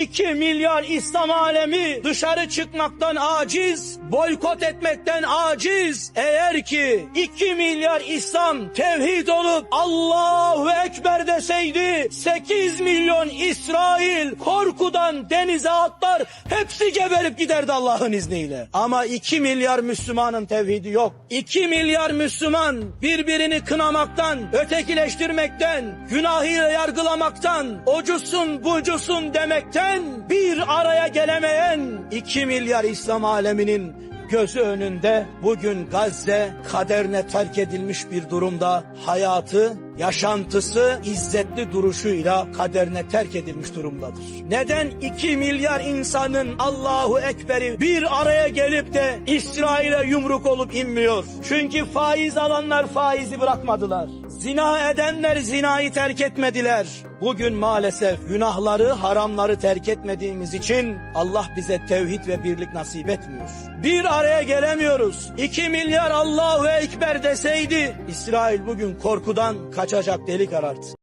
2 milyar İslam alemi dışarı çıkmaktan aciz, boykot etmekten aciz. Eğer ki 2 milyar İslam tevhid olup Allahu Ekber deseydi 8 milyon İsrail korkudan denize atlar hepsi geberip giderdi Allah'ın izniyle. Ama 2 milyar Müslümanın tevhidi yok. 2 milyar Müslüman birbirini kınamaktan, ötekileştirmekten, günahıyla yargılamaktan, ocusun bucusun demekten bir araya gelemeyen 2 milyar İslam aleminin gözü önünde bugün Gazze kaderine terk edilmiş bir durumda hayatı, yaşantısı izzetli duruşuyla kaderine terk edilmiş durumdadır. Neden 2 milyar insanın Allahu Ekber'i bir araya gelip de İsrail'e yumruk olup inmiyor? Çünkü faiz alanlar faizi bırakmadılar. Zina edenler zinayı terk etmediler. Bugün maalesef günahları, haramları terk etmediğimiz için Allah bize tevhid ve birlik nasip etmiyor. Bir araya gelemiyoruz. 2 milyar Allahu Ekber deseydi İsrail bugün korkudan kaçacak delik arardı.